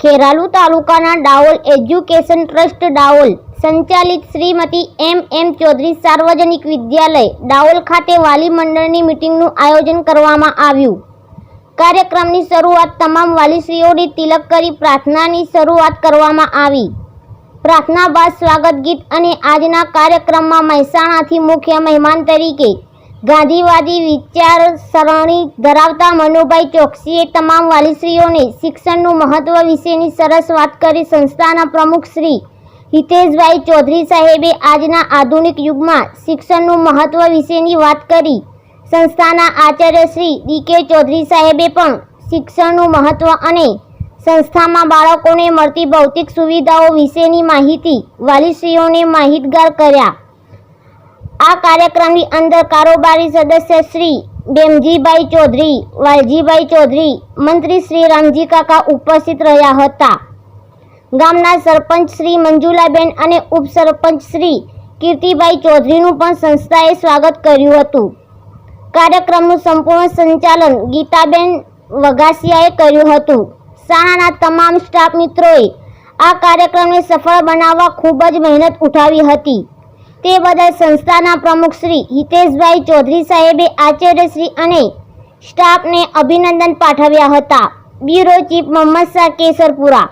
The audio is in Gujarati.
ખેરાલુ તાલુકાના ડાઓલ એજ્યુકેશન ટ્રસ્ટ ડાઓલ સંચાલિત શ્રીમતી એમ એમ ચૌધરી સાર્વજનિક વિદ્યાલય ડાઓલ ખાતે વાલી મંડળની મિટિંગનું આયોજન કરવામાં આવ્યું. કાર્યક્રમની શરૂઆત તમામ વાલીશ્રીઓની તિલક કરી પ્રાર્થનાની શરૂઆત કરવામાં આવી. પ્રાર્થના બાદ સ્વાગત ગીત અને આજના કાર્યક્રમમાં મહેસાણાથી મુખ્ય મહેમાન તરીકે ગાંધીવાદી વિચારસરણી ધરાવતા મનુભાઈ ચોકસીએ તમામ વાલીશ્રીઓને શિક્ષણનું મહત્વ વિશેની સરસ વાત કરી સંસ્થાના પ્રમુખ શ્રી હિતેશભાઈ ચૌધરી સાહેબે આજના આધુનિક યુગમાં શિક્ષણનું મહત્વ વિશેની વાત કરી. સંસ્થાના આચાર્ય શ્રી ડી કે ચૌધરી સાહેબે પણ શિક્ષણનું મહત્વ અને સંસ્થામાં બાળકોને મળતી ભૌતિક સુવિધાઓ વિશેની માહિતી વાલીશ્રીઓને માહિતગાર કર્યા. આ કાર્યક્રમની અંદર કારોબારી સદસ્ય શ્રી ડેમજીભાઈ ચૌધરી, વાલજીભાઈ ચૌધરી, મંત્રી શ્રી રામજી કાકા ઉપસ્થિત રહ્યા હતા. ગામના સરપંચ શ્રી મંજુલાબેન અને ઉપસરપંચ શ્રી કીર્તિભાઈ ચૌધરીનું પણ સંસ્થાએ સ્વાગત કર્યું હતું. કાર્યક્રમનું સંપૂર્ણ સંચાલન ગીતાબેન વઘાસિયાએ કર્યું હતું. શાળાના તમામ સ્ટાફ મિત્રોએ આ કાર્યક્રમને સફળ બનાવવા ખૂબ જ મહેનત ઉઠાવી હતી. તે બદલ સંસ્થાના પ્રમુખ શ્રી હિતેશભાઈ ચૌધરી સાહેબે આચાર્યશ્રી અને સ્ટાફને અભિનંદન પાઠવ્યા હતા. Bureau chief Mohammad Shah Kesarpura.